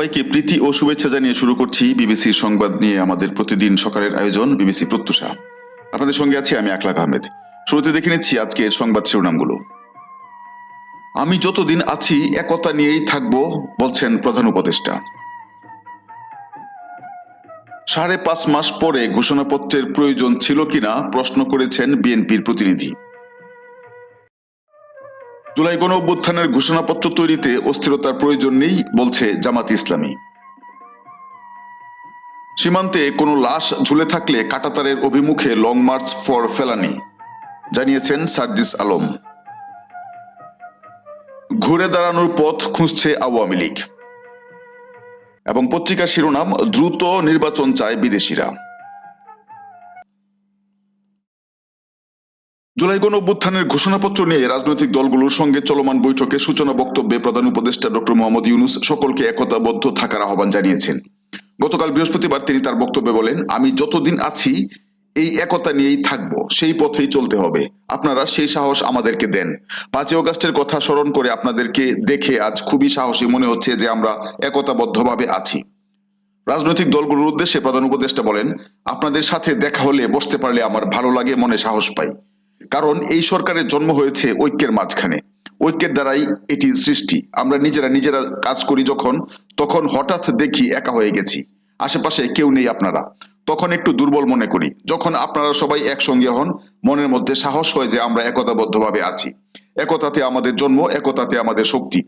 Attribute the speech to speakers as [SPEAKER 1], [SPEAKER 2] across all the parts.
[SPEAKER 1] সবাইকে প্রীতি ও শুভেচ্ছা জানিয়ে শুরু করছি বিবিসির সংবাদ নিয়ে আমাদের প্রতিদিন সকালের আয়োজন বিবিসি প্রত্যুষা। আপনাদের সঙ্গে আছি আমি আকলাক আহমেদ। শুরুতে দেখে নিচ্ছি আজকের সংবাদ শিরোনামগুলো। আমি যতদিন আছি, একতা নিয়েই থাকব, বলছেন প্রধান উপদেষ্টা। সাড়ে পাঁচ মাস পরে ঘোষণাপত্রের প্রয়োজন ছিল কিনা, প্রশ্ন করেছেন বিএনপির প্রতিনিধি। জুলাই গণ অভ্যুত্থানের ঘোষণাপত্র তৈরিতে অস্থিরতার প্রয়োজন নেই, বলছে জামাত ইসলামী। সীমান্তে কোনো লাশ ঝুলে থাকলে কাটাতারের অভিমুখে লং মার্চ ফর ফেলানি, জানিয়েছেন সার্জিস আলম। ঘুরে দাঁড়ানোর পথ খুঁজছে আওয়ামী লীগ। এবং পত্রিকার শিরোনাম, দ্রুত নির্বাচন চায় বিদেশিরা। জুলাই গণ অভ্যুত্থানের ঘোষণাপত্র নিয়ে রাজনৈতিক দলগুলোর সঙ্গে চলমান বৈঠকে সূচনা বক্তব্যে প্রধান উপদেষ্টা ডক্টর মোহাম্মদ ইউনুস সকলকে একতাবদ্ধ থাকার আহ্বান জানিয়েছেন। গতকাল বৃহস্পতিবার তিনি তার বক্তব্যে বলেন, আমি যতদিন আছি, এই একতা নিয়েই থাকব, সেই পথেই চলতে হবে। আপনারা সেই সাহস আমাদেরকে দেন। পাঁচই অগাস্টের কথা স্মরণ করে আপনাদেরকে দেখে আজ খুবই সাহসী মনে হচ্ছে যে আমরা একতাবদ্ধভাবে আছি। রাজনৈতিক দলগুলোর উদ্দেশ্যে প্রধান উপদেষ্টা বলেন, আপনাদের সাথে দেখা হলে বসতে পারলে আমার ভালো লাগে, মনে সাহস পাই। কারণ এই সরকারের জন্ম হয়েছে ঐক্যের মাঝখানে। ঐক্যের দ্বারাই এটি সৃষ্টি। আমরা নিজেরা নিজেরা কাজ করি যখন, তখন হঠাৎ দেখি একা হয়ে গেছি। আশেপাশে কেউ নেই আপনারা। তখন একটু দুর্বল মনে করি। যখন আপনারা সবাই একসঙ্গে হন, মনের মধ্যে সাহস হয় যে আমরা একতাবদ্ধভাবে আছি। একতাতে আমাদের জন্ম, একতাতে আমাদের শক্তি।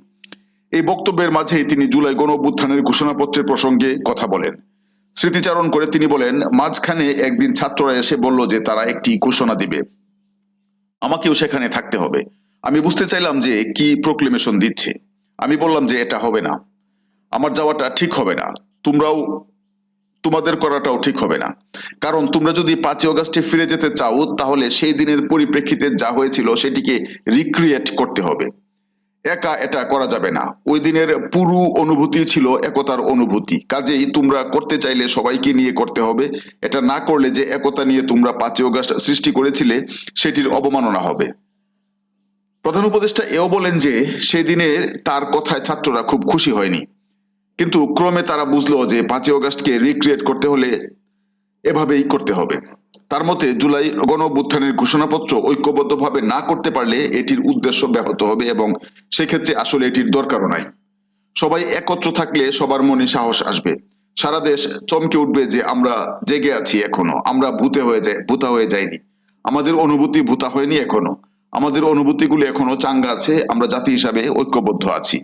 [SPEAKER 1] এই বক্তব্যের মাঝেই তিনি জুলাই গণ অভ্যুত্থানের ঘোষণাপত্রের প্রসঙ্গে কথা বলেন। স্মৃতিচারণ করে তিনি বলেন, মাঝখানে একদিন ছাত্ররা এসে বলল যে তারা একটি ঘোষণা দিবে। আমাকেও সেখানে থাকতে হবে। আমি বুঝতে চাইলাম যে কি প্রোক্লেমেশন দিচ্ছে। আমি বললাম যে এটা হবে না। আমার যাওয়াটা ঠিক হবে না। তোমরাও, তোমাদের করাটাও ঠিক হবে না। কারণ তোমরা যদি পাঁচই অগাস্টে ফিরে যেতে চাও, তাহলে সেই দিনের পরিপ্রেক্ষিতে যা হয়েছিল সেটিকে রিক্রিয়েট করতে হবে। একা এটা করা যাবে না। ওই দিনের পুরো অনুভূতি ছিল একতার অনুভূতি। কাজেই তোমরা করতে চাইলে সবাইকে নিয়ে করতে হবে। এটা না করলে যে একতা নিয়ে তোমরা পাঁচই অগাস্ট সৃষ্টি করেছিলে, সেটির অবমাননা হবে। প্রধান উপদেষ্টা এও বলেন যে, সেদিনে তার কথায় ছাত্ররা খুব খুশি হয়নি। কিন্তু ক্রমে তারা বুঝলো যে পাঁচই অগাস্টকে রিক্রিয়েট করতে হলে এভাবেই করতে হবে। তার মতে, জুলাই গণ অভ্যুত্থানের ঘোষণাপত্র ঐক্যবদ্ধভাবে না করতে পারলে এটির উদ্দেশ্য ব্যাহত হবে এবং সেক্ষেত্রে আসলে এটির দরকারও নাই। সবাই একত্র থাকলে সবার মনে সাহস আসবে। সারা দেশ চমকে উঠবে যে আমরা জেগে আছি এখনও। আমরা ভূতে হয়ে যাই ভূতা হয়ে যাইনি। আমাদের অনুভূতি ভূতা হয়নি এখনও। আমাদের অনুভূতিগুলো এখনও চাঙ্গা আছে। আমরা জাতি হিসাবে ঐক্যবদ্ধ আছি।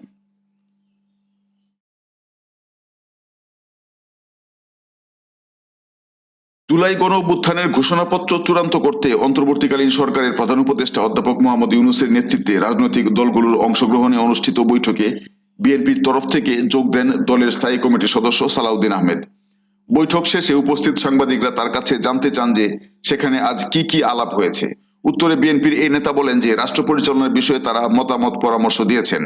[SPEAKER 1] জুলাই গণ অভ্যুত্থানের ঘোষণাপত্র চূড়ান্ত করতে অন্তর্বর্তীকালীন সরকারের প্রধান উপদেষ্টা অধ্যাপক মোহাম্মদ ইউনুসের নেতৃত্বে রাজনৈতিক দলগুলোর অংশগ্রহণে অনুষ্ঠিত বৈঠকে বিএনপির তরফ থেকে যোগ দেন দলের স্থায়ী কমিটির সদস্য সালাউদ্দিন আহমেদ। বৈঠক শেষে উপস্থিত সাংবাদিকরা তার কাছে জানতে চান যে সেখানে আজ কি কি আলাপ হয়েছে। উত্তরে বিএনপির এই নেতা বলেন যে রাষ্ট্র পরিচালনার বিষয়ে তারা মতামত পরামর্শ দিয়েছেন।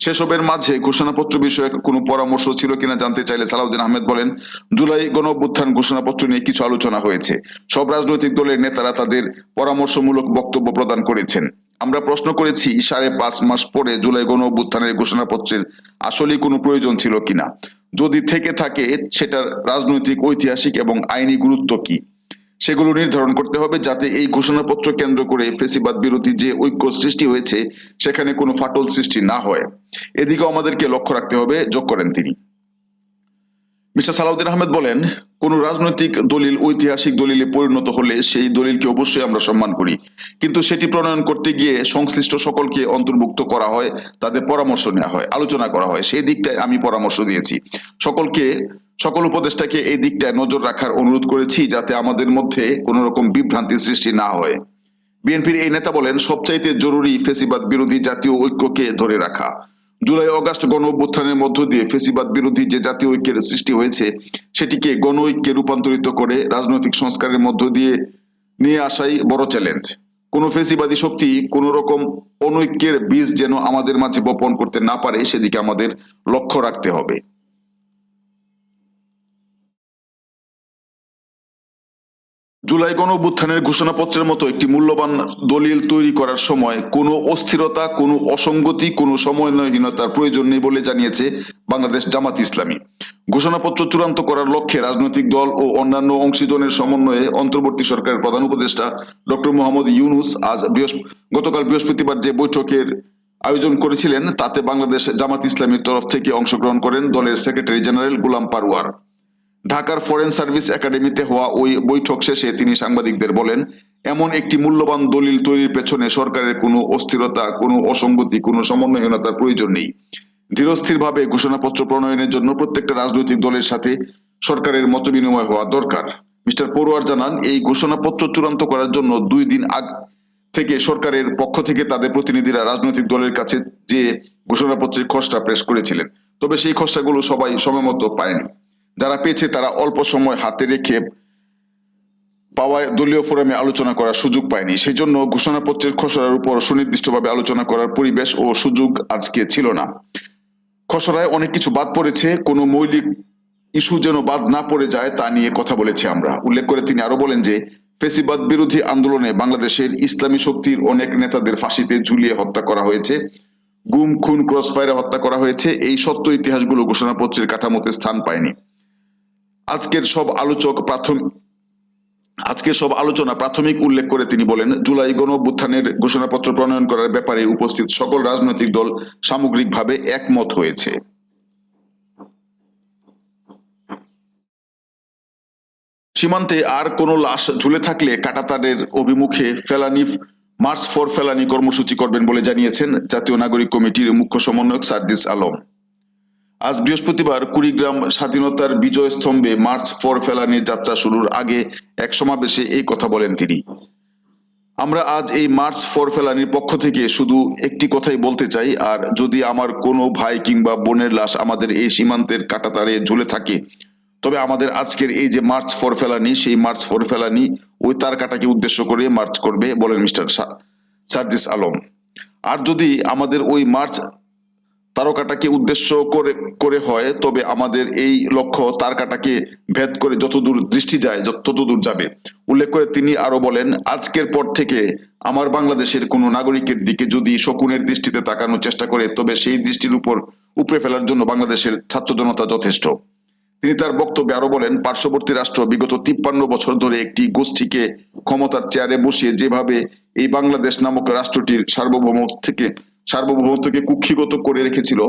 [SPEAKER 1] সেসবের মাঝে ঘোষণাপত্র বিষয়ে কোনো পরামর্শ ছিল কিনা জানতে চাইলে সালাউদ্দিন আহমেদ বলেন, জুলাই গণ অভ্যুত্থান ঘোষণাপত্র নিয়ে কিছু আলোচনা হয়েছে। সব রাজনৈতিক দলের নেতারা তাদের পরামর্শমূলক বক্তব্য প্রদান করেছেন। আমরা প্রশ্ন করেছি, সাড়ে পাঁচ মাস পরে জুলাই গণ অভ্যুত্থানের ঘোষণাপত্রের আসলে কোনো প্রয়োজন ছিল কিনা? যদি থেকে থাকে, সেটার রাজনৈতিক, ঐতিহাসিক এবং আইনি গুরুত্ব কি? সেগুলো নির্ধারণ করতে হবে যাতে এই ঘোষণাপত্র কেন্দ্র করে ফেসিবাদ বিরোধী যে ঐক্য সৃষ্টি হয়েছে, সেখানে কোনো ফাটল সৃষ্টি না হয়। এদিকেও আমাদেরকে লক্ষ্য রাখতে হবে, যোগ করেন তিনি। মিস্টার সালাউদ্দিন আহমেদ বলেন, কোন রাজনৈতিক দলিল, ঐতিহাসিক দলিলে পরিণত হলে সেই দলিলকে অবশ্যই আমরা সম্মান করি। কিন্তু সেটি প্রণয়ন করতে গিয়ে সংশ্লিষ্ট সকলকে অন্তর্ভুক্ত করা হয়, তাদের পরামর্শ নেওয়া হয়, আলোচনা করা হয়। সেই দিকটায় আমি পরামর্শ দিয়েছি। সকলকে, সকল উপদেষ্টাকে এই দিকটায় নজর রাখার অনুরোধ করেছি যাতে আমাদের মধ্যে কোনো রকম বিভ্রান্তি সৃষ্টি না হয়। বিএনপির এই নেতা বলেন, সবচাইতে জরুরি ফেসিবাদ বিরোধী জাতীয় ঐক্যকে ধরে রাখা। জুলাই অগাস্ট গণ অভ্যুত্থানের মধ্য দিয়ে ফেসিবাদ বিরোধী যে জাতীয় ঐক্যের সৃষ্টি হয়েছে, সেটিকে গণ ঐক্যে রূপান্তরিত করে রাজনৈতিক সংস্কারের মধ্য দিয়ে নিয়ে আসাই বড় চ্যালেঞ্জ কোন ফেসিবাদী শক্তি কোন রকম অনৈক্যের বীজ যেন আমাদের মাঝে বপন করতে না পারে, সেদিকে আমাদের লক্ষ্য রাখতে হবে। জুলাই গণ অভ্যুত্থানের ঘোষণাপত্রের মতো একটি মূল্যবান দলিল তৈরি করার সময় কোনো অস্থিরতা, কোনো অসঙ্গতি, কোনো সমন্বয়হীনতার প্রয়োজন নেই বলে জানিয়েছে বাংলাদেশ জামাত ইসলামী। ঘোষণাপত্র চূড়ান্ত করার লক্ষ্যে রাজনৈতিক দল ও অন্যান্য অংশীজনের সমন্বয়ে অন্তর্বর্তী সরকারের প্রধান উপদেষ্টা ডক্টর মোহাম্মদ ইউনুস আজ গতকাল বৃহস্পতিবার যে বৈঠকের আয়োজন করেছিলেন, তাতে বাংলাদেশ জামাত ইসলামীর তরফ থেকে অংশগ্রহণ করেন দলের সেক্রেটারি জেনারেল গুলাম পারওয়ার। ঢাকার ফরেন সার্ভিস একাডেমিতে হওয়া ওই বৈঠক শেষে তিনি সাংবাদিকদের বলেন, এমন একটি মূল্যবান দলিল তৈরির পেছনে সরকারের কোনো অস্থিরতা, কোনো অসঙ্গতি, কোনো সমন্বয়হীনতার প্রয়োজন নেই। ধীরস্থিরভাবে ঘোষণাপত্র প্রণয়নের জন্য প্রত্যেকটা রাজনৈতিক দলের সাথে সরকারের মত বিনিময় হওয়া দরকার। মিস্টার পড়ুয়ার জানান, এই ঘোষণাপত্র চূড়ান্ত করার জন্য দুই দিন আগ থেকে সরকারের পক্ষ থেকে তাদের প্রতিনিধিরা রাজনৈতিক দলের কাছে যে ঘোষণাপত্রের খসড়া প্রেস করেছিলেন, তবে সেই খসড়াগুলো সবাই সময়মতো পায়নি। যারা পেয়েছে তারা অল্প সময় হাতে রেখে পাওয়ায় দলীয় ফোরামে আলোচনা করার সুযোগ পায়নি। সেই জন্য ঘোষণাপত্রের খসড়ার উপর সুনির্দিষ্টভাবে আলোচনা করার পরিবেশ ও সুযোগ আজকে ছিল না। খসড়ায় অনেক কিছু বাদ পড়েছে, কোনো মৌলিক ইস্যু যেন বাদ না পড়ে যায় তা নিয়ে কথা বলেছি আমরা। উল্লেখ করে তিনি আরও বলেন যে, ফেসিবাদ বিরোধী আন্দোলনে বাংলাদেশের ইসলামী শক্তির অনেক নেতাদের ফাঁসিতে ঝুলিয়ে হত্যা করা হয়েছে। গুম, খুন, ক্রসফায়ারে হত্যা করা হয়েছে। এই সত্য ইতিহাসগুলো ঘোষণাপত্রের কাঠামোতে স্থান পায়নি। আজকের সব আলোচক প্রাথমিক আজকের সব আলোচনা প্রাথমিক উল্লেখ করে তিনি বলেন, জুলাই গণ অভ্যুত্থানের ঘোষণাপত্র প্রণয়ন করার ব্যাপারে উপস্থিত সকল রাজনৈতিক দল সামগ্রিকভাবে একমত হয়েছে। সীমান্তে আর কোনো লাশ ঝুলে থাকলে কাটাতারের অভিমুখে ফেলানি মার্চ ফর ফেলানি কর্মসূচি করবেন বলে জানিয়েছেন জাতীয় নাগরিক কমিটির মুখ্য সমন্বয়ক সার্দিস আলম। আজ বৃহস্পতিবার কুড়িগ্রাম স্বাধীনতার বিজয় স্তম্ভে মার্চ ফর ফেলানির যাত্রা শুরুর আগে এক সমাবেশে এই কথা বলেন তিনি। আমরা আজ এই মার্চ ফর ফেলানির পক্ষ থেকে শুধু একটি কথাই বলতে চাই, আর যদি আমার কোনো ভাই কিংবা বোনের লাশ আমাদের এই সীমান্তের কাটাতারে ঝুলে থাকে, তবে আমাদের আজকের এই যে মার্চ ফর ফেলানি, সেই মার্চ ফর ফেলানি ওই তার কাটাকে উদ্দেশ্য করে মার্চ করবে, বলেন মিস্টার সার্জিস আলম। আর যদি আমাদের ওই মার্চ তারকাটাকে উদ্দেশ্য করে করে হয়, তবে আমাদের এই লক্ষ্য তারকাটাকে ভেদ করে যতদূর দৃষ্টি যায় ততদূর যাবে। উল্লেখ করে তিনি আরও বলেন, আজকের পর থেকে আমার বাংলাদেশের কোনো নাগরিকের দিকে যদি শকুনের দৃষ্টিতে তাকানোর চেষ্টা করে, তবে সেই দৃষ্টির উপর উপরে ফেলার জন্য বাংলাদেশের ছাত্র জনতা যথেষ্ট। তিনি তার বক্তব্যে আরও বলেন, পার্শ্ববর্তী রাষ্ট্র বিগত তিপ্পান্ন বছর ধরে একটি গোষ্ঠীকে ক্ষমতার চেয়ারে বসিয়ে যেভাবে এই বাংলাদেশ নামক রাষ্ট্রটির সার্বভৌম থেকে সার্বভৌমত্বকে কুক্ষিগত করে রেখেছিল।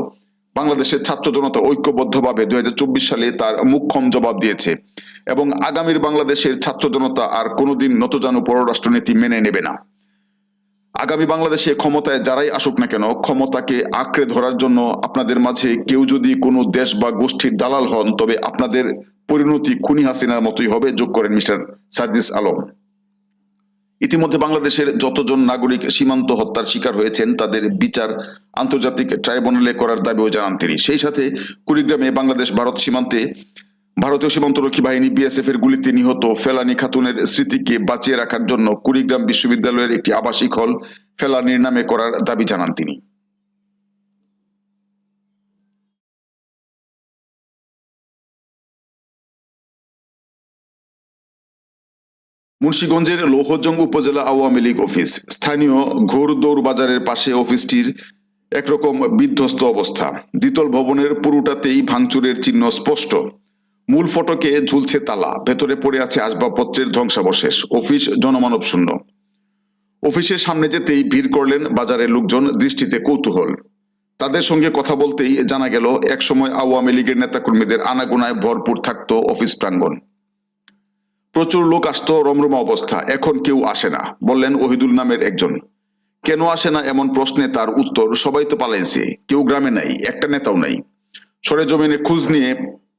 [SPEAKER 1] বাংলাদেশের ছাত্র জনতা ঐক্যবদ্ধভাবে দুই হাজার চব্বিশ সালে তার মুখ্যম জবাব দিয়েছে এবং আগামীর বাংলাদেশের ছাত্র জনতা আর কোনোদিন নতজানু পররাষ্ট্রনীতি মেনে নেবে না। আগামী বাংলাদেশে ক্ষমতায় যারাই আসুক না কেন, ক্ষমতাকে আঁকড়ে ধরার জন্য আপনাদের মাঝে কেউ যদি কোনো দেশ বা গোষ্ঠীর দালাল হন, তবে আপনাদের পরিণতি খুনি হাসিনার মতোই হবে, যোগ করেন মিস্টার সার্দিস আলম। ইতিমধ্যে বাংলাদেশের যতজন নাগরিক সীমান্ত হত্যার শিকার হয়েছেন, তাদের বিচার আন্তর্জাতিক ট্রাইব্যুনালে করার দাবিও জানান তিনি। সেই সাথে কুড়িগ্রামে বাংলাদেশ ভারত সীমান্তে ভারতীয় সীমান্তরক্ষী বাহিনী বিএসএফ এর গুলিতে নিহত ফেলানি খাতুনের স্মৃতিকে বাঁচিয়ে রাখার জন্য কুড়িগ্রাম বিশ্ববিদ্যালয়ের একটি আবাসিক হল ফেলানির নামে করার দাবি জানান তিনি। মুন্সিগঞ্জের লৌহজং উপজেলা আওয়ামী লীগ অফিস। স্থানীয় ঘোরদৌড় বাজারের পাশে অফিসটির একরকম বিধ্বস্ত অবস্থা। দ্বিতল ভবনের পুরোটাতেই ভাঙচুরের চিহ্ন স্পষ্ট। মূল ফটকে ঝুলছে তালা, ভেতরে পড়ে আছে আসবাবপত্রের ধ্বংসাবশেষ, অফিস জনমানব শূন্য। অফিসের সামনে যেতেই ভিড় করলেন বাজারের লোকজন দৃষ্টিতে কৌতূহল। তাদের সঙ্গে কথা বলতেই জানা গেল, একসময় আওয়ামী লীগের নেতাকর্মীদের আনাগোনায় ভরপুর থাকত অফিস প্রাঙ্গণ। প্রচুর লোক আসতো রমরমা অবস্থা, এখন কেউ আসে না, বললেন ওহিদুল নামের একজন। কেন আসে না এমন প্রশ্নে তার উত্তর সবাই তো পালাইছে, কেউ গ্রামে নাই, একটা নেতাও নাই। সরেজমিনে খোঁজ নিয়ে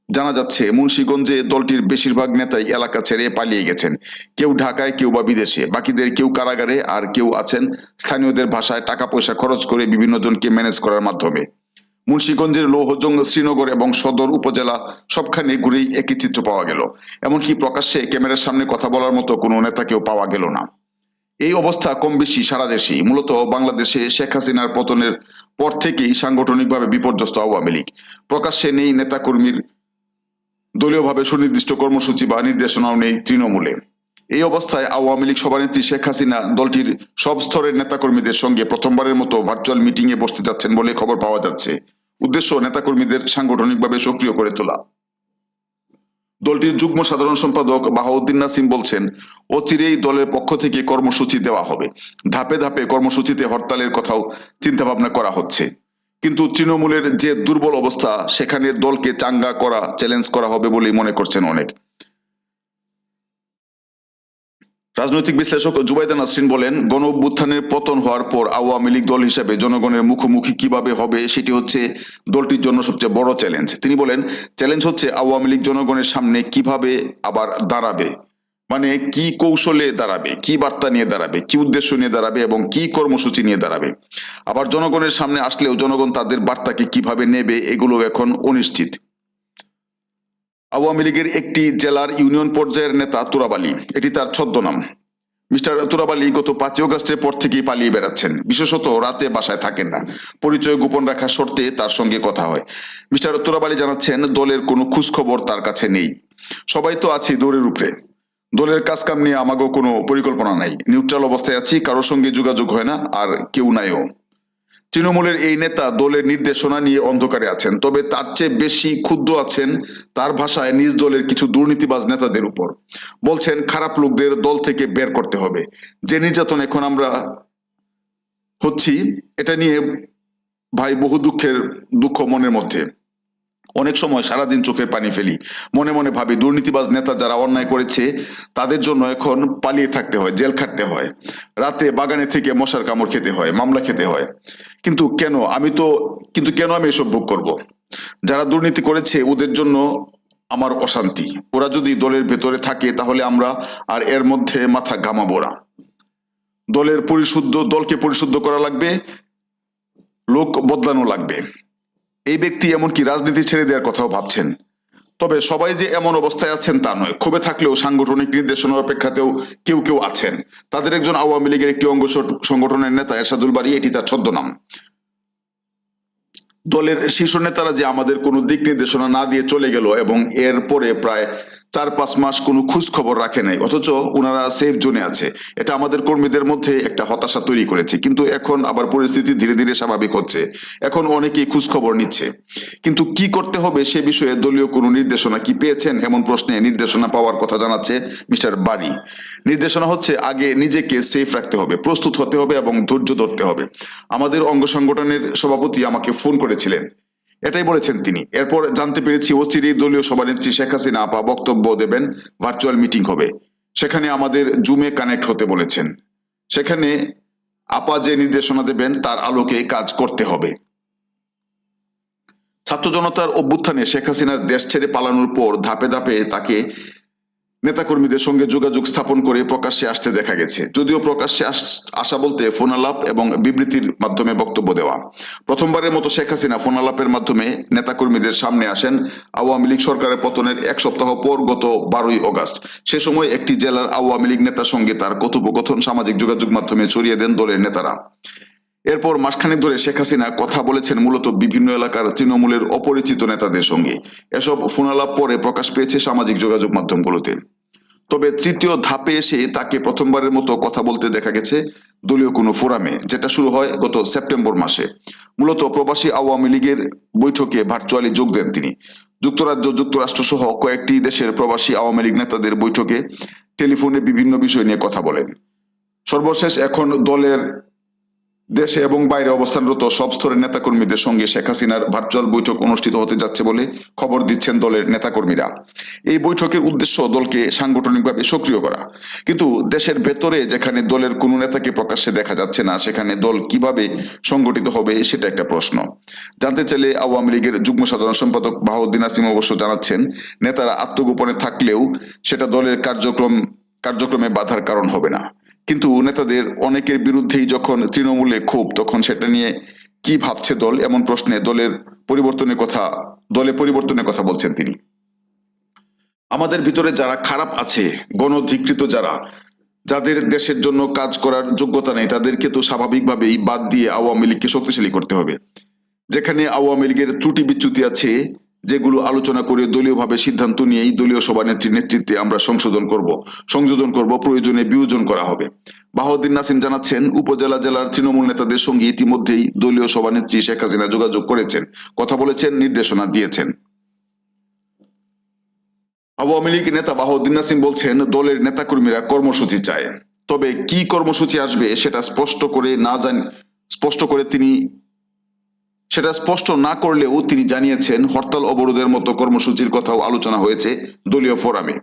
[SPEAKER 1] জানা যাচ্ছে, মুন্সীগঞ্জে দলটির বেশিরভাগ নেতাই এলাকা ছেড়ে পালিয়ে গেছেন। কেউ ঢাকায়, কেউ বা বিদেশে, বাকিদের কেউ কারাগারে আর কেউ আছেন। স্থানীয়দের ভাষায় টাকা পয়সা খরচ করে বিভিন্ন জনকে ম্যানেজ করার মাধ্যমে। মুন্সিগঞ্জের লৌহজং শ্রীনগর এবং সদর উপজেলা সবখানে ঘুরেই একই চিত্র পাওয়া গেল। এমনকি প্রকাশ্যে ক্যামেরার সামনে কথা বলার মতো কোনো নেতাকেও পাওয়া গেল না। এই অবস্থা কম বেশি সারা দেশেই। মূলত বাংলাদেশে শেখ হাসিনার পতনের পর থেকেই সাংগঠনিকভাবে বিপর্যস্ত আওয়ামী লীগ। প্রকাশ্যে নেই নেতাকর্মীর দলীয়ভাবে সুনির্দিষ্ট কর্মসূচি বা নির্দেশনাও নেই তৃণমূলে। এই অবস্থায় আওয়ামী লীগ সভানেত্রী শেখ হাসিনা দলটির সব স্তরের নেতাকর্মীদের সঙ্গে প্রথমবারের মতো ভার্চুয়াল মিটিং এ বসতে যাচ্ছেন বলে খবর পাওয়া যাচ্ছে। উদ্দেশ্য নেতাকর্মীদের সাংগঠনিকভাবে সক্রিয় করে তোলা। দলটির যুগ্ম সাধারণ সম্পাদক বাহাউদ্দিন নাসিম বলছেন, অচিরেই দলের পক্ষ থেকে কর্মসূচি দেওয়া হবে। ধাপে ধাপে কর্মসূচিতে হরতালের কথাও চিন্তা ভাবনা করা হচ্ছে। কিন্তু তৃণমূলের যে দুর্বল অবস্থা সেখানে দলকে চাঙ্গা করা চ্যালেঞ্জ করা হবে বলেই মনে করছেন অনেক। রাজনৈতিক বিশ্লেষক জুবাইদা নাসরিন বলেন গণ অভ্যুত্থানের পতন হওয়ার পর আওয়ামী লীগ দল হিসেবে জনগণের মুখোমুখি কীভাবে হবে সেটি হচ্ছে দলটির জন্য সবচেয়ে বড় চ্যালেঞ্জ তিনি বলেন চ্যালেঞ্জ হচ্ছে আওয়ামী লীগ জনগণের সামনে কীভাবে আবার দাঁড়াবে। মানে কি কৌশলে দাঁড়াবে, কি বার্তা নিয়ে দাঁড়াবে, কি উদ্দেশ্য নিয়ে দাঁড়াবে এবং কি কর্মসূচি নিয়ে দাঁড়াবে। আবার জনগণের সামনে আসলেও জনগণ তাদের বার্তাকে কীভাবে নেবে এগুলো এখন অনিশ্চিত। আওয়ামী লীগের একটি জেলার ইউনিয়ন পর্যায়ের নেতা তুরাবালি। এটি তার ছদ্মনাম মিস্টার তুরাবালি গত পাঁচই অগস্টের পর থেকেই পালিয়ে বেড়াচ্ছেন। বিশেষত রাতে বাসায় থাকেন না। পরিচয় গোপন রাখা শর্তে তার সঙ্গে কথা হয়। মিস্টার তুরাবালি জানাচ্ছেন, দলের কোনো খোঁজখবর তার কাছে নেই। সবাই তো আছি দৌড়ের উপরে। দলের কাজ কাম নিয়ে আমাকেও কোনো পরিকল্পনা নাই। নিউট্রাল অবস্থায় আছি, কারোর সঙ্গে যোগাযোগ হয় না, আর কেউ নাইও। তৃণমূলের এই নেতা দলের নির্দেশনা নিয়ে অন্ধকারে আছেন, তবে তার চেয়ে বেশি ক্ষুব্ধ আছেন তার ভাষায় নিজ দলের কিছু দুর্নীতিবাজ নেতাদের উপর। বলছেন, খারাপ লোকদের দল থেকে বের করতে হবে। যে নির্যাতন এখন আমরা হচ্ছি, এটা নিয়ে ভাই বহু দুঃখের, দুঃখ মনের মধ্যে। অনেক সময় সারাদিন চোখের পানি ফেলি। মনে মনে ভাবি, দুর্নীতিবাজ নেতা যারা অন্যায় করেছে, তাদের জন্য এখন পালিয়ে থাকতে হয়, জেল খাটতে হয়। রাতে বাগানে থেকে মশার কামড় খেতে হয়, মামলা খেতে হয়। কিন্তু কেন? আমি তো, কিন্তু কেন আমি এসব ভোগ করব? যারা দুর্নীতি করেছে, ওদের জন্য আমার অশান্তি। ওরা যদি দলের ভেতরে থাকে, তাহলে আমরা আর এর মধ্যে মাথা ঘামাবো না। দলের পরিশুদ্ধ, দলকে পরিশুদ্ধ করা লাগবে, লোক বদলানো লাগবে। এই ব্যক্তি এমনকি রাজনীতি ছেড়ে দেওয়ার কথাও ভাবছেন। তবে সবাই যে এমন অবস্থায় আছেন তা নয়। ক্ষোভে থাকলেও সাংগঠনিক নির্দেশনার অপেক্ষাতেও কেউ কেউ আছেন। তাদের একজন আওয়ামী লীগের একটি অঙ্গ সংগঠনের নেতা এরশাদুল বাড়ি এটি তার ছদ্মনাম। দলের শীর্ষ নেতারা যে আমাদের কোনো দিক নির্দেশনা না দিয়ে চলে গেল এবং এরপরে প্রায় চার পাঁচ মাস কোনো খোঁজ খবর রাখে নাই, অথচ ওনারা সেফ জোনে আছে। এটা আমাদের কর্মীদের মধ্যে একটা হতাশা তৈরি করেছে, কিন্তু এখন আবার পরিস্থিতি ধীরে ধীরে স্বাভাবিক হচ্ছে। এখন অনেকেই খোঁজ খবর নিচ্ছে। কিন্তু কি করতে হবে সে বিষয়ে দলীয় কোনো নির্দেশনা কি পেয়েছেন? এমন প্রশ্নে নির্দেশনা পাওয়ার কথা জানাচ্ছে মিস্টার বাড়ি নির্দেশনা হচ্ছে আগে নিজেকে সেফ রাখতে হবে, প্রস্তুত হতে হবে এবং ধৈর্য ধরতে হবে। আমাদের অঙ্গ সংগঠনের সভাপতি আমাকে ফোন করেছিলেন। এটাই বলেছেন তিনি। এরপর জানতে পেরেছি অচিরেই দলীয় সভানেত্রী শেখ হাসিনা আপা বক্তব্য দেবেন ভার্চুয়াল মিটিং হবে। সেখানে আমাদের জুমে কানেক্ট হতে বলেছেন। সেখানে আপা যে নির্দেশনা দেবেন, তার আলোকে কাজ করতে হবে। ছাত্র জনতার অভ্যুত্থানে শেখ হাসিনার দেশ ছেড়ে পালানোর পর ধাপে ধাপে তাকে নেতাকর্মীদের সঙ্গে যোগাযোগ স্থাপন করে প্রকাশ্যে আসতে দেখা গেছে। যদিও প্রকাশ্যে আসা বলতে ফোনালাপ এবং বিবৃতির মাধ্যমে বক্তব্য দেওয়া। প্রথমবারের মতো শেখ হাসিনা ফোনালাপের মাধ্যমে নেতাকর্মীদের সামনে আসেন আওয়ামী লীগ সরকারের পতনের এক সপ্তাহ পর গত বারোই অগাস্ট। সে সময় একটি জেলার আওয়ামী লীগ নেতার সঙ্গে তার কথোপকথন, সামাজিক যোগাযোগ মাধ্যমে ছড়িয়ে দেন দলের নেতারা। এরপর মাসখানেক ধরে শেখ হাসিনা কথা বলেছেন মূলত বিভিন্ন এলাকার তৃণমূলের অপরিচিত নেতাদের সঙ্গে। এসব ফোনালাপ পরে প্রকাশ পেয়েছে সামাজিক যোগাযোগ মাধ্যমগুলোতে। তবে তৃতীয় ধাপে এসে তাকে প্রথমবারের মতো কথা বলতে দেখা গেছে দলীয় কোনো ফোরামে, যেটা শুরু হয় গত সেপ্টেম্বর মাসে। মূলত প্রবাসী আওয়ামী লীগের বৈঠকে ভার্চুয়ালি যোগ দেন তিনি। যুক্তরাজ্য যুক্তরাষ্ট্র সহ কয়েকটি দেশের প্রবাসী আওয়ামী লীগ নেতাদের বৈঠকে টেলিফোনে বিভিন্ন বিষয় নিয়ে কথা বলেন। সর্বশেষ এখন দলের দেশে এবং বাইরে অবস্থানরত সব স্তরের নেতাকর্মীদের সঙ্গে শেখ হাসিনার ভার্চুয়াল বৈঠক অনুষ্ঠিত হতে যাচ্ছে বলে খবর দিচ্ছেন দলের নেতাকর্মীরা। এই বৈঠকের উদ্দেশ্য দলকে সাংগঠনিকভাবে সক্রিয় করা। কিন্তু দেশের ভেতরে যেখানে দলের কোনো নেতাকে প্রকাশ্যে দেখা যাচ্ছে না, সেখানে দল কীভাবে সংগঠিত হবে সেটা একটা প্রশ্ন। জানতে চাইলে আওয়ামী লীগের যুগ্ম সাধারণ সম্পাদক বাহাউদ্দিন আসিম অবশ্য জানাচ্ছেন, নেতারা আত্মগোপনে থাকলেও সেটা দলের কার্যক্রম কার্যক্রমে বাধার কারণ হবে না। কিন্তু নেতাদের অনেকের বিরুদ্ধেই যখন তৃণমূলে ক্ষোভ, তখন সেটা নিয়ে কি ভাবছে দল? এমন প্রশ্নে দলের পরিবর্তনের কথা, দলে পরিবর্তনের কথা বলছেন তিনি। আমাদের ভিতরে যারা খারাপ আছে, গণধিকৃত যারা, যাদের দেশের জন্য কাজ করার যোগ্যতা নেই, তাদেরকে তো স্বাভাবিকভাবেই বাদ দিয়ে আওয়ামী লীগকে শক্তিশালী করতে হবে। যেখানে আওয়ামী লীগের ত্রুটি বিচ্যুতি আছে যেগুলো আলোচনা করে দলীয়ভাবে সিদ্ধান্ত নিয়েই দলীয় সভানেত্রীর নেতৃত্বে আমরা সংশোধন করব। সংযোজন করব, প্রয়োজনে বিয়োজন করা হবে। বাহাউদ্দিন নাসিম জানাচ্ছেন, উপজেলা জেলার তৃণমূল নেতাদের সঙ্গে ইতিমধ্যেই দলীয় সভানেত্রী শেখ হাসিনা যোগাযোগ করেছেন। কথা বলেছেন, নির্দেশনা দিয়েছেন। আওয়ামী লীগ নেতা বাহাউদ্দিন নাসিম বলছেন, দলের নেতাকর্মীরা কর্মসূচি চায়। তবে কি কর্মসূচি আসবে সেটা স্পষ্ট করে না জান স্পষ্ট করে তিনি সেটা স্পষ্ট না করলেও তিনি জানিয়েছেন হরতাল অবরোধের মতো কর্মসূচির কথাও আলোচনা হয়েছে দলীয় ফোরামে।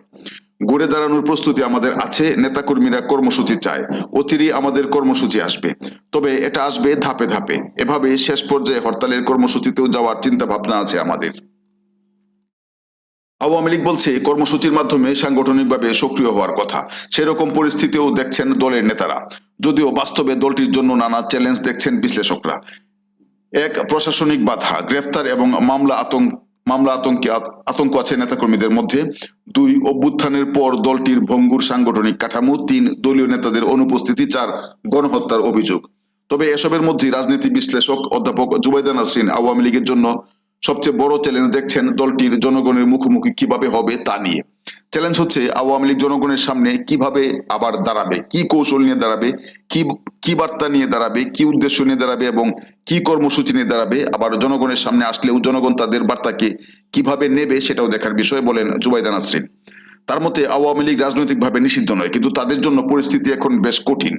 [SPEAKER 1] ঘুরে দাঁড়ানোর প্রস্তুতি আমাদের আছে, নেতাকর্মীরা কর্মসূচি চায়, অচিরেই আমাদের কর্মসূচি আসবে। তবে এটা আসবে ধাপে ধাপে। এভাবে শেষ পর্যায়ে হরতালের কর্মসূচিতেও যাওয়ার চিন্তা ভাবনা আছে আমাদের। আওয়ামী লীগ বলছে, কর্মসূচির মাধ্যমে সাংগঠনিকভাবে সক্রিয় হওয়ার কথা। সেরকম পরিস্থিতিও দেখছেন দলের নেতারা। যদিও বাস্তবে দলটির জন্য নানা চ্যালেঞ্জ দেখছেন বিশ্লেষকরা। এক প্রশাসনিক বাধা, গ্রেফতার এবং মামলা আতঙ্ক মামলা আতঙ্কে আতঙ্ক আছে নেতাকর্মীদের মধ্যে। দুই অভ্যুত্থানের পর দলটির ভঙ্গুর সাংগঠনিক কাঠামো, তিন দলীয় নেতাদের অনুপস্থিতি, চার গণহত্যার অভিযোগ। তবে এসবের মধ্যে রাজনীতি বিশ্লেষক অধ্যাপক জুবাইদা নাসরিন আওয়ামী লীগের জন্য সবচেয়ে বড় চ্যালেঞ্জ দেখছেন দলটির জনগণের মুখোমুখি কীভাবে হবে তা নিয়ে। চ্যালেঞ্জ হচ্ছে আওয়ামী লীগ জনগণের সামনে কীভাবে আবার দাঁড়াবে, কি কৌশল নিয়ে দাঁড়াবে, কি কি বার্তা নিয়ে দাঁড়াবে, কি উদ্দেশ্য নিয়ে দাঁড়াবে এবং কি কর্মসূচি নিয়ে দাঁড়াবে, আবার জনগণের সামনে আসলেও জনগণ তাদের বার্তাকে কীভাবে নেবে সেটাও দেখার বিষয় বলেন জুবাইদা নাসরিন তার মতে আওয়ামী লীগ রাজনৈতিকভাবে নিষিদ্ধ নয়, কিন্তু তাদের জন্য পরিস্থিতি এখন বেশ কঠিন।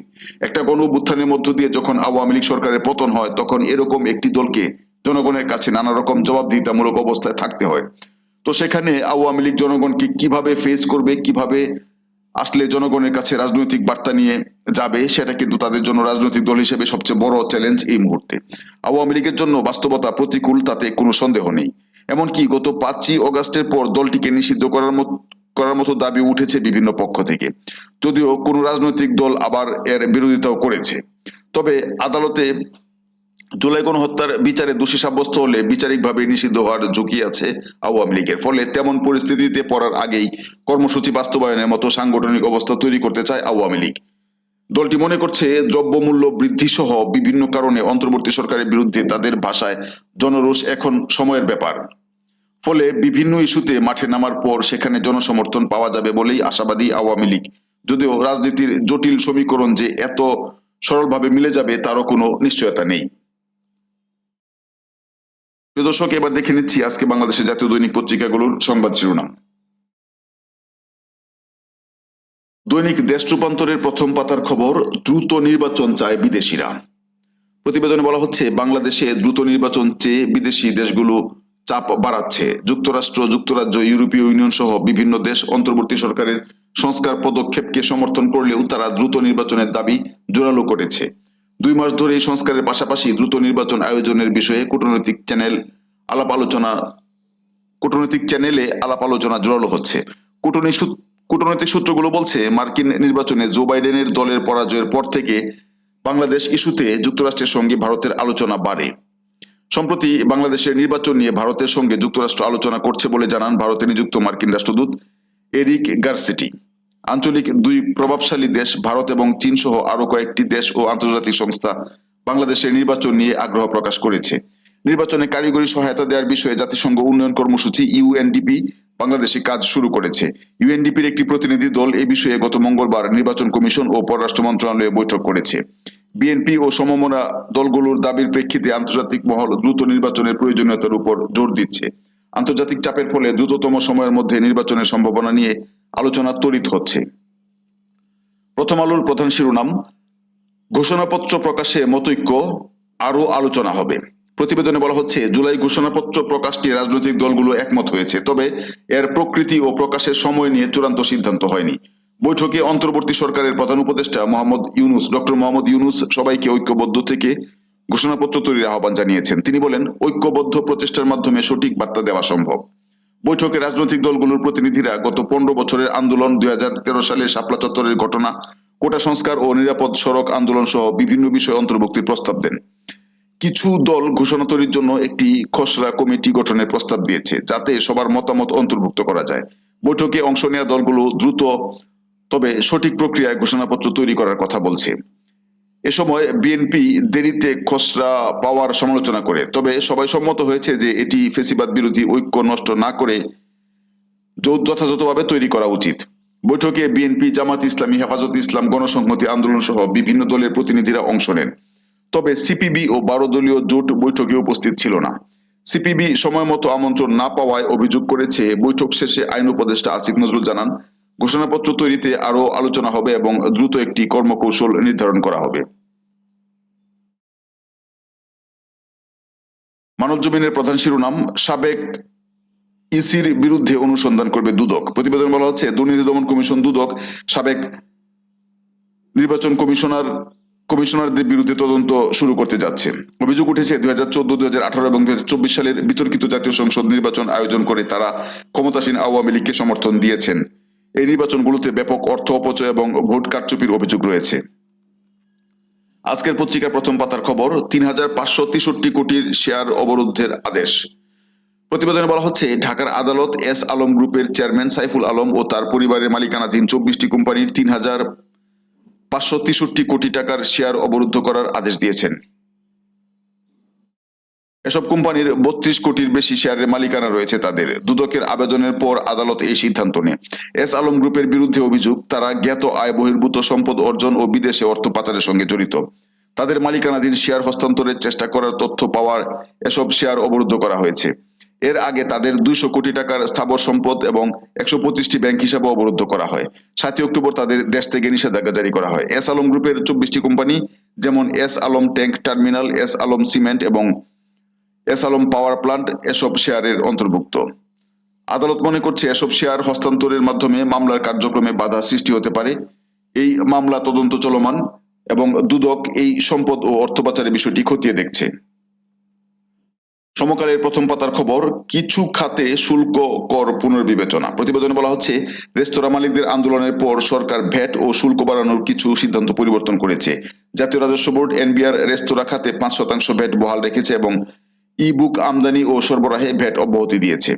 [SPEAKER 1] একটা গণ অভ্যুত্থানের মধ্য দিয়ে যখন আওয়ামী লীগ সরকারের পতন হয়, তখন এরকম একটি দলকে জনগণের কাছে নানা রকম জবাবদিহিতামূলক অবস্থায় থাকতে হয়। তো সেখানে আওয়ামী লীগ জনগণকে কীভাবে ফেস করবে, কীভাবে আসলে জনগণের কাছে রাজনৈতিক বার্তা নিয়ে যাবে, সেটা কিন্তু তাদের জন্য রাজনৈতিক দল হিসেবে সবচেয়ে বড় চ্যালেঞ্জ এই মুহূর্তে। আওয়ামী লীগের জন্য বাস্তবতা প্রতিকূল, তাতে কোনো সন্দেহ নেই। এমনকি গত পাঁচই অগাস্টের পর দলটিকে নিষিদ্ধ করার মতো করার মতো দাবি উঠেছে বিভিন্ন পক্ষ থেকে। যদিও কোনো রাজনৈতিক দল আবার এর বিরোধিতাও করেছে। তবে আদালতে জুলাই গণহত্যার বিচারে দোষী সাব্যস্ত হলে বিচারিকভাবে নিষিদ্ধ হওয়ার ঝুঁকি আছে আওয়ামী লীগের। ফলে তেমন পরিস্থিতিতে পড়ার আগেই কর্মসূচি বাস্তবায়নের মতো সাংগঠনিক অবস্থা তৈরি করতে চায় আওয়ামী লীগ। দলটি মনে করছে দ্রব্যমূল্য বৃদ্ধি সহ বিভিন্ন কারণে অন্তর্বর্তী সরকারের বিরুদ্ধে তাদের ভাষায় জনরোষ এখন সময়ের ব্যাপার। ফলে বিভিন্ন ইস্যুতে মাঠে নামার পর সেখানে জনসমর্থন পাওয়া যাবে বলেই আশাবাদী আওয়ামী লীগ। যদিও রাজনীতির জটিল সমীকরণ যে এত সরলভাবে মিলে যাবে তারও কোনো নিশ্চয়তা নেই। প্রিয় দর্শক, এবার দেখে নিচ্ছি আজকে বাংলাদেশের জাতীয় দৈনিক পত্রিকাগুলোর সংবাদ শিরোনাম। দৈনিক দেশ রূপান্তরের প্রথম পাতার খবর, দ্রুত নির্বাচন চায় বিদেশিরা। প্রতিবেদনে বলা হচ্ছে, বাংলাদেশে দ্রুত নির্বাচন চেয়ে বিদেশি দেশগুলো চাপ বাড়াচ্ছে। যুক্তরাষ্ট্র, যুক্তরাজ্য, ইউরোপীয় ইউনিয়ন সহ বিভিন্ন দেশ অন্তর্বর্তী সরকারের সংস্কার পদক্ষেপকে সমর্থন করলেও তারা দ্রুত নির্বাচনের দাবি জোরালো করেছে। দুই মাস ধরে এই সংস্কারের পাশাপাশি দ্রুত নির্বাচন আয়োজনের বিষয়ে কূটনৈতিক চ্যানেল আলাপ আলোচনা, কূটনৈতিক চ্যানেলে আলাপ আলোচনা জোরালো হচ্ছে। কূটনৈতিক কূটনৈতিক সূত্রগুলো বলছে, মার্কিন নির্বাচনে জো বাইডেনের দলের পরাজয়ের পর থেকে বাংলাদেশ ইস্যুতে যুক্তরাষ্ট্রের সঙ্গে ভারতের আলোচনা বাড়ে। সম্প্রতি বাংলাদেশের নির্বাচন নিয়ে ভারতের সঙ্গে যুক্তরাষ্ট্র আলোচনা করছে বলে জানান ভারতে নিযুক্ত মার্কিন রাষ্ট্রদূত এরিক গার্সেটি। আঞ্চলিক দুই প্রভাবশালী দেশ ভারত এবং চীন সহ আরও কয়েকটি দেশ ও আন্তর্জাতিক সংস্থা বাংলাদেশের নির্বাচন নিয়ে আগ্রহ প্রকাশ করেছে। নির্বাচনে কারিগরি সহায়তা দেওয়ার বিষয়ে জাতিসংঘ উন্নয়ন কর্মসূচি ইউএনডিপি বাংলাদেশে কাজ শুরু করেছে। ইউএনডিপির একটি প্রতিনিধি দল এ বিষয়ে গত মঙ্গলবার নির্বাচন কমিশন ও পররাষ্ট্র মন্ত্রণালয়ে বৈঠক করেছে। বিএনপি ও সমমনা দলগুলোর দাবির প্রেক্ষিতে আন্তর্জাতিক মহল দ্রুত নির্বাচনের প্রয়োজনীয়তার উপর জোর দিচ্ছে। আন্তর্জাতিক চাপের ফলে দ্রুততম সময়ের মধ্যে নির্বাচনের সম্ভাবনা নিয়ে আলোচনা ত্বরিত হচ্ছে। প্রথম আলোর প্রধান শিরোনাম, ঘোষণাপত্র প্রকাশে মতৈক্য আরও আলোচনা হবে। প্রতিবেদনে বলা হচ্ছে, জুলাই ঘোষণাপত্র প্রকাশ নিয়ে রাজনৈতিক দলগুলো একমত হয়েছে, তবে এর প্রকৃতি ও প্রকাশের সময় নিয়ে চূড়ান্ত সিদ্ধান্ত হয়নি। বৈঠকে অন্তর্বর্তী সরকারের প্রধান উপদেষ্টা মোহাম্মদ ইউনুস ডক্টর মোহাম্মদ ইউনুস সবাইকে ঐক্যবদ্ধ থেকে ঘোষণাপত্র তৈরির আহ্বান জানিয়েছেন। তিনি বলেন, ঐক্যবদ্ধ প্রচেষ্টার মাধ্যমে সঠিক বার্তা দেওয়া সম্ভব। বৈঠকে রাজনৈতিক দলগুলোর প্রতিনিধিরা গত পনেরো বছরের আন্দোলন দুই সালে শাপলা চত্বরের ঘটনা, কোটা সংস্কার ও নিরাপদ সড়ক আন্দোলন সহ বিভিন্ন বিষয় অন্তর্ভুক্তির প্রস্তাব দেন। কিছু দল ঘোষণা তৈরির জন্য একটি খসড়া কমিটি গঠনের প্রস্তাব দিয়েছে, যাতে সবার মতামত অন্তর্ভুক্ত করা যায়। বৈঠকে অংশ নেওয়া দলগুলো দ্রুত, তবে সঠিক প্রক্রিয়ায় ঘোষণাপত্র তৈরি করার কথা বলছে। এ সময় বিএনপি দেরিতে খসড়া পাওয়ার সমালোচনা করে। তবে সবাই সম্মত হয়েছে যে এটি ফেসিবাদ বিরোধী ঐক্য নষ্ট না করে যথাযথভাবে তৈরি করা উচিত। বৈঠকে বিএনপি জামাত ইসলামী, হেফাজত ইসলাম, গণসংহতি আন্দোলন সহ বিভিন্ন দলের প্রতিনিধিরা অংশ নেন। তবে সিপিবি ও বারো দলীয় জোট বৈঠকে উপস্থিত ছিল না। সিপিবি সময় মতো আমন্ত্রণ না পাওয়ায় অভিযোগ করেছে, বৈঠক শেষে আইন উপদেষ্টা আসিফ নজরুল জানান ঘোষণাপত্র তৈরিতে আরও আলোচনা হবে এবং দ্রুত একটি কর্মকৌশল নির্ধারণ করা হবে। মানব জমিনের প্রধান শিরোনাম, সাবেক ইসির বিরুদ্ধে অনুসন্ধান করবে দুদক। প্রতিবেদন বলা হচ্ছে, দুর্নীতি দমন কমিশন দুদক, সাবেক নির্বাচন কমিশনার, কমিশনারদের বিরুদ্ধে তদন্ত শুরু করতে যাচ্ছে। অভিযোগ উঠেছে, দুই হাজার চোদ্দ, দুই হাজার আঠারো এবং দুই হাজার চব্বিশ সালের বিতর্কিত জাতীয় সংসদ নির্বাচন আয়োজন করে তারা ক্ষমতাসীন আওয়ামী লীগকে সমর্থন দিয়েছেন। এই নির্বাচনগুলোতে ব্যাপক অর্থ অপচয় এবং ভোট কারচুপির অভিযোগ রয়েছে। আজকের পত্রিকার প্রথম পাতার খবর, তিন হাজার পাঁচশো তেষট্টি কোটির শেয়ার অবরুদ্ধের আদেশ। প্রতিবেদনে বলা হচ্ছে, ঢাকার আদালত এস আলম গ্রুপের চেয়ারম্যান সাইফুল আলম ও তার পরিবারের মালিকানাধীন চব্বিশটি কোম্পানির তিন হাজার পাঁচশো তেষট্টি কোটি টাকার শেয়ার অবরুদ্ধ করার আদেশ দিয়েছেন। এসব কোম্পানির বত্রিশ কোটির বেশি শেয়ারের মালিকানা রয়েছে তাদের। দুদকের আবেদনের পর আদালত এই সিদ্ধান্ত নেয়। এস আলম গ্রুপের বিরুদ্ধে অভিযোগ, তারা জ্ঞাত আয় বহির্ভূত সম্পদ অর্জন ও বিদেশে অর্থ পাচারের সঙ্গে জড়িত। তাদের মালিকানাধীন শেয়ার হস্তান্তরের চেষ্টা করার তথ্য পাওয়ার এসব শেয়ার অবরুদ্ধ করা হয়েছে। এর আগে তাদের দুইশো কোটি টাকার স্থাবর সম্পদ এবং একশো পঁচিশটি ব্যাংক হিসাবে অবরুদ্ধ করা হয়। সাতই অক্টোবর তাদের দেশ থেকে নিষেধাজ্ঞা জারি করা হয়। এস আলম গ্রুপের চব্বিশটি কোম্পানি, যেমন S Alam tank terminal, S Alam cement এবং এস আলম পাওয়ার প্লান্ট এসব শেয়ারের অন্তর্ভুক্ত। আদালত মনে করছে এসব শেয়ার হস্তান্তরের মাধ্যমে মামলার কার্যক্রমে বাধা সৃষ্টি হতে পারে। এই মামলা তদন্ত চলমান এবং দুদক এই সম্পদ ও অর্থ পাচারের বিষয়টি খতিয়ে দেখছে। সমকালের প্রথম পাতার খবর, কিছু খাতে শুল্ক কর পুনর্বিবেচনা। প্রতিবেদনে বলা হচ্ছে, রেস্তোরাঁ মালিকদের আন্দোলনের পর সরকার ভ্যাট ও শুল্ক বাড়ানোর কিছু সিদ্ধান্ত পরিবর্তন করেছে। জাতীয় রাজস্ব বোর্ড, এনবিআর রেস্তোরাঁ খাতে পাঁচ শতাংশ ভ্যাট বহাল রেখেছে এবং ই বুক আমদানি ও সরবরাহে ভ্যাট অব্যাহতি দিয়েছে।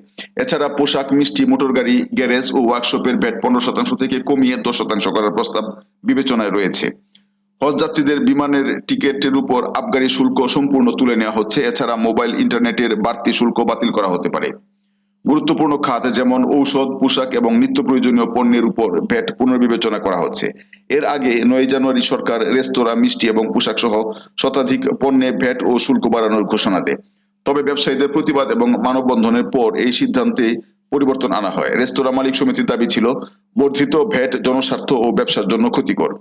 [SPEAKER 1] এছাড়া পোশাক, মিষ্টি, মোটর গাড়ি, গ্যারেজ ও ওয়ার্কশপের ভ্যাট পনেরো শতাংশ থেকে কমিয়ে দশ শতাংশ করার প্রস্তাব বিবেচনায় রয়েছে। হজ যাত্রীদের বিমানের টিকেটের উপর আবগারি শুল্ক সম্পূর্ণ তুলে নেওয়া হচ্ছে। এছাড়া মোবাইল ইন্টারনেটের বাড়তি শুল্ক বাতিল করা হতে পারে। গুরুত্বপূর্ণ খাত যেমন ঔষধ, পোশাক এবং নিত্য প্রয়োজনীয় পণ্যের উপর ভ্যাট পুনর্বিবেচনা করা হচ্ছে। এর আগে নয় জানুয়ারি সরকার রেস্তোরাঁ, মিষ্টি এবং পোশাক সহ শতাধিক পণ্যে ভ্যাট ও শুল্ক বাড়ানোর ঘোষণা দেয়। তবে ব্যবসায়ীদের প্রতিবাদ এবং মানববন্ধনের পর এই সিদ্ধান্তে পরিবর্তন আনা হয়। রেস্তোরাঁ মালিক সমিতির দাবি ছিল, বর্ধিত ভ্যাট জনস্বার্থ ও ব্যবসার জন্য ক্ষতিকর।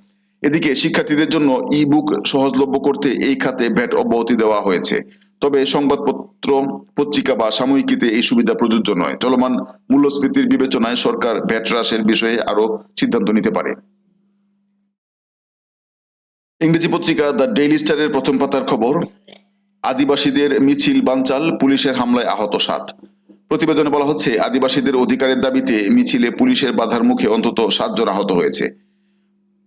[SPEAKER 1] এদিকে শিক্ষার্থীদের জন্য ই বুক সহজলভ্য করতে এই খাতে ভ্যাট অব্যাহতি দেওয়া হয়েছে। তবে সংবাদপত্র, পত্রিকা বা সাময়িকীতে এই সুবিধা প্রযোজ্য নয়। চলমান মূল্যস্ফীতির বিবেচনায় সরকার ভ্যাট হ্রাসের বিষয়ে আরও সিদ্ধান্ত নিতে পারে। ইংরেজি পত্রিকা দ্য ডেইলি স্টারের প্রথম পাতার খবর আদিবাসীদের মিছিল বানচাল, পুলিশের হামলায় আহত সাত। প্রতিবেদনে বলা হচ্ছে, আদিবাসীদের অধিকারের দাবিতে মিছিলে পুলিশের বাধার মুখে অন্তত সাতজন আহত হয়েছে।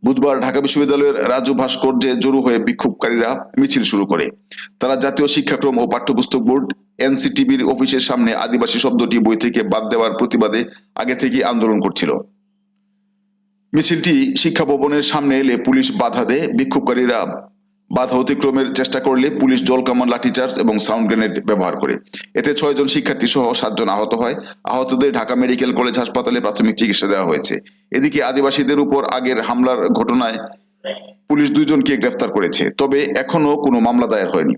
[SPEAKER 1] বুধবার ঢাকা বিশ্ববিদ্যালয়ের রাজু ভাস্কর্যে জড়ো হয়ে বিক্ষোভকারীরা মিছিল শুরু করে। তারা জাতীয় শিক্ষাক্রম ও পাঠ্যপুস্তক বোর্ড এনসিটিবির অফিসের সামনে আদিবাসী শব্দটি বই থেকে বাদ দেওয়ার প্রতিবাদে আগে থেকে আন্দোলন করছিল। মিছিলটি শিক্ষা ভবনের সামনে এলে পুলিশ বাধা দেয়, বিক্ষোভকারীরা বাধা অতিক্রমের চেষ্টা করলে পুলিশ জল জলকামান লাঠিচার্জ এবং সাউন্ড গ্রেনেড ব্যবহার করে। এতে ছয়জন শিক্ষার্থী সহ সাতজন আহত হয়। আহতদের ঢাকা মেডিকেল কলেজ হাসপাতালে প্রাথমিক চিকিৎসা দেওয়া হয়েছে। এদিকে আদিবাসীদের উপর আগের হামলার ঘটনায় পুলিশ দুইজনকে গ্রেফতার করেছে, তবে এখনও কোনো মামলা দায়ের হয়নি।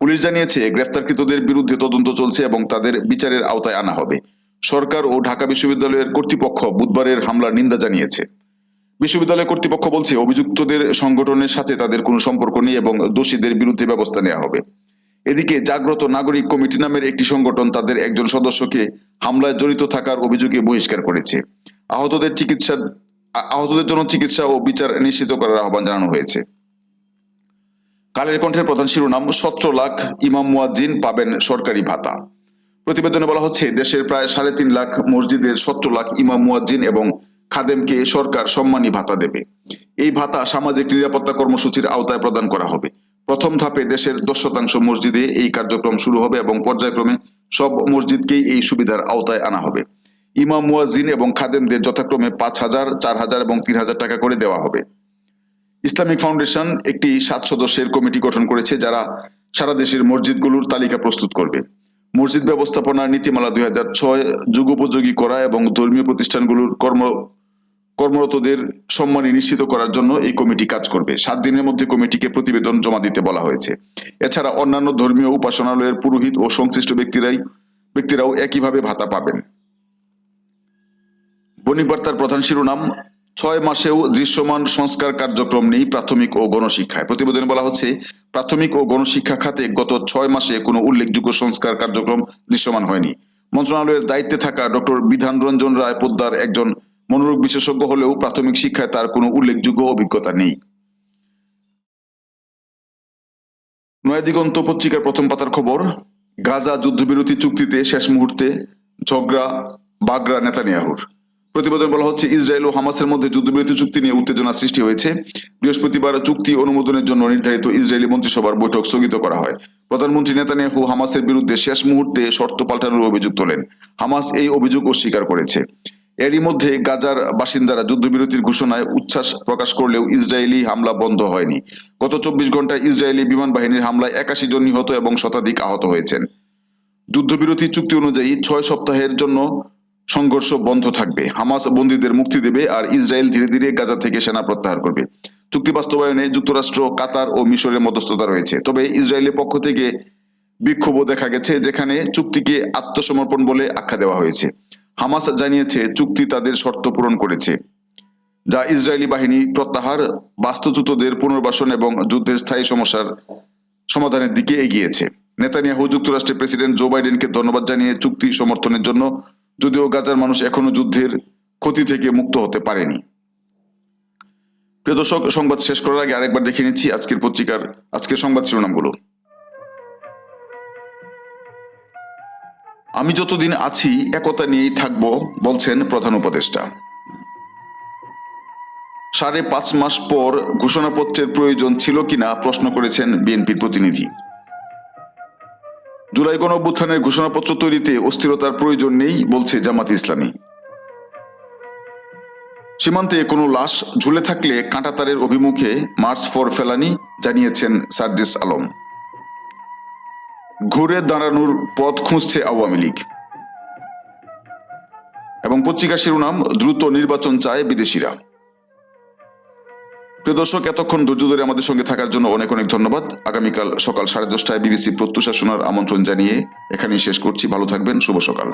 [SPEAKER 1] পুলিশ জানিয়েছে, গ্রেফতারকৃতদের বিরুদ্ধে তদন্ত চলছে এবং তাদের বিচারের আওতায় আনা হবে। সরকার ও ঢাকা বিশ্ববিদ্যালয়ের কর্তৃপক্ষ বুধবারের হামলার নিন্দা জানিয়েছে। বিশ্ববিদ্যালয় কর্তৃপক্ষ বলছে, অভিযুক্তদের সংগঠনের সাথে তাদের কোনো সম্পর্ক নেই এবং দোষীদের বিরুদ্ধে ব্যবস্থা নেওয়া হবে। এদিকে জাগ্রত নাগরিক কমিটি নামের একটি সংগঠন তাদের একজন সদস্যকে হামলায় জড়িত থাকার অভিযোগে বহিষ্কার করেছে। আহতদের চিকিৎসা, আহতদের জন্য চিকিৎসা ও বিচার নিশ্চিত করার আহ্বান জানানো হয়েছে। কালের কণ্ঠের প্রধান শিরোনাম, সতেরো লাখ ইমাম মুয়াজ্জিন পাবেন সরকারি ভাতা। প্রতিবেদনে বলা হচ্ছে, দেশের প্রায় সাড়ে তিন লাখ মসজিদের সতেরো লাখ ইমাম মুয়াজ্জিন এবং খাদেমকে সরকার সম্মানী ভাতা দেবে। এই ভাতা সামাজিক নিরাপত্তা কর্মসূচির আওতায় প্রদান করা হবে। প্রথম ধাপে দেশের দশ শতাংশ মসজিদে এই কার্যক্রম শুরু হবে এবং পর্যায়ক্রমে সব মসজিদকেই এই সুবিধার আওতায় আনা হবে। ইমাম মুয়াজ্জিন এবং খাদেমদের যথাক্রমে পাঁচ হাজার, চার হাজার এবং তিন হাজার টাকা করে দেওয়া হবে। ইসলামিক ফাউন্ডেশন একটি সাত সদস্যের কমিটি গঠন করেছে যারা সারা দেশের মসজিদগুলোর তালিকা প্রস্তুত করবে। মসজিদ ব্যবস্থাপনার নীতিমালা দুই হাজার ছয় যুগোপযোগী করা এবং ধর্মীয় প্রতিষ্ঠানগুলোর কর্ম কর্মরতদের সম্মানী নিশ্চিত করার জন্য এই কমিটি কাজ করবে। সাত দিনের মধ্যে কমিটিকে প্রতিবেদন জমা দিতে বলা হয়েছে। এছাড়া অন্যান্য ধর্মীয় উপাসনালয়ের পুরোহিত ও সংশ্লিষ্ট ব্যক্তিরাই ব্যক্তিরাও একইভাবে ভাতা পাবেন। বণিক বার্তার প্রধান শিরোনাম, ছয় মাসেও দৃশ্যমান সংস্কার কার্যক্রম নেই প্রাথমিক ও গণশিক্ষায়। প্রতিবেদনে বলা হচ্ছে, প্রাথমিক ও গণশিক্ষা খাতে গত ছয় মাসে কোনো উল্লেখযোগ্য সংস্কার কার্যক্রম দৃশ্যমান হয়নি। মন্ত্রণালয়ের দায়িত্বে থাকা ডক্টর বিধান রঞ্জন রায় পোদ্দার একজন মনোরোগ বিশেষজ্ঞ হলেও প্রাথমিক শিক্ষায় তার কোনো উল্লেখযোগ্য অভিজ্ঞতা নেই। নয়াদিগন্ত পত্রিকার প্রথম পাতার খবর, গাজা যুদ্ধবিরতি চুক্তিতে শেষ মুহূর্তে ঝগড়া বাগরা নেতানিয়াহুর। প্রতিবেদন বলা হচ্ছে, ইসরায়েল ও হামাসের মধ্যে যুদ্ধবিরতি চুক্তি নিয়ে উত্তেজনা সৃষ্টি হয়েছে। বৃহস্পতিবার চুক্তি অনুমোদনের জন্য নির্ধারিত ইসরায়েলি মন্ত্রিসভার বৈঠক স্থগিত করা হয়। প্রধানমন্ত্রী নেতানিয়াহু হামাসের বিরুদ্ধে শেষ মুহূর্তে শর্ত পাল্টানোর অভিযোগ তোলেন। হামাস এই অভিযোগ অস্বীকার করেছে। এরই মধ্যে গাজার বাসিন্দারা যুদ্ধবিরতির ঘোষণায় উচ্ছ্বাস প্রকাশ করলেও ইসরায়েলি হামলা বন্ধ হয়নি। গত চব্বিশ ঘন্টায় ইসরায়েলি বিমান বাহিনীর হামলায় একাশি জন নিহত এবং শতাধিক আহত হয়েছেন। যুদ্ধবিরতি চুক্তি অনুযায়ী ছয় সপ্তাহের জন্য সংঘর্ষ বন্ধ থাকবে। হামাস বন্দীদের মুক্তি দেবে আর ইসরায়েল ধীরে ধীরে গাজা থেকে সেনা প্রত্যাহার করবে। চুক্তি বাস্তবায়নে যুক্তরাষ্ট্র, কাতার ও মিশরের মধ্যস্থতা রয়েছে। তবে ইসরায়েলের পক্ষ থেকে বিক্ষোভও দেখা গেছে, যেখানে চুক্তিকে আত্মসমর্পণ বলে আখ্যা দেওয়া হয়েছে। হামাস জানিয়েছে, চুক্তি তাদের শর্ত পূরণ করেছে, যা ইসরায়েলি বাহিনী প্রত্যাহার বাস্তুচ্যুতদের পুনর্বাসন এবং যুদ্ধের স্থায়ী সমস্যার সমাধানের দিকে এগিয়েছে। নেতানিয়াহু যুক্তরাষ্ট্রের প্রেসিডেন্ট জো বাইডেনকে ধন্যবাদ জানিয়ে চুক্তি সমর্থনের জন্য যদিও গাজার মানুষ এখনও যুদ্ধের ক্ষতি থেকে মুক্ত হতে পারেনি। প্রিয় দর্শক, সংবাদ শেষ করার আগে আরেকবার দেখে নিচ্ছি আজকের পত্রিকার, আজকের সংবাদ শিরোনামগুলো। আমি যতদিন আছি, একতা নিয়েই থাকব, বলছেন প্রধান উপদেষ্টা। সাড়ে পাঁচ মাস পর ঘোষণাপত্রের প্রয়োজন ছিল কিনা প্রশ্ন করেছেন বিএনপির প্রতিনিধি। জুলাই গণ অভ্যুত্থানের ঘোষণাপত্র তৈরিতে অস্থিরতার প্রয়োজন নেই, বলছে জামাত ইসলামী। সীমান্তে কোনো লাশ ঝুলে থাকলে কাঁটাতারের অভিমুখে মার্চ ফর ফেলানি, জানিয়েছেন সার্জিস আলম। ঘুরে দাঁড়ানোর পথ খুঁজছে আওয়ামী লীগ। এবং পত্রিকা শিরোনাম, দ্রুত নির্বাচন চায় বিদেশিরা। প্রিয় দর্শক, এতক্ষণ ধৈর্য ধরে আমাদের সঙ্গে থাকার জন্য অনেক অনেক ধন্যবাদ। আগামীকাল সকাল সাড়ে দশটায় বিবিসি প্রত্যুষা শোনার আমন্ত্রণ জানিয়ে এখানেই শেষ করছি। ভালো থাকবেন, শুভ সকাল।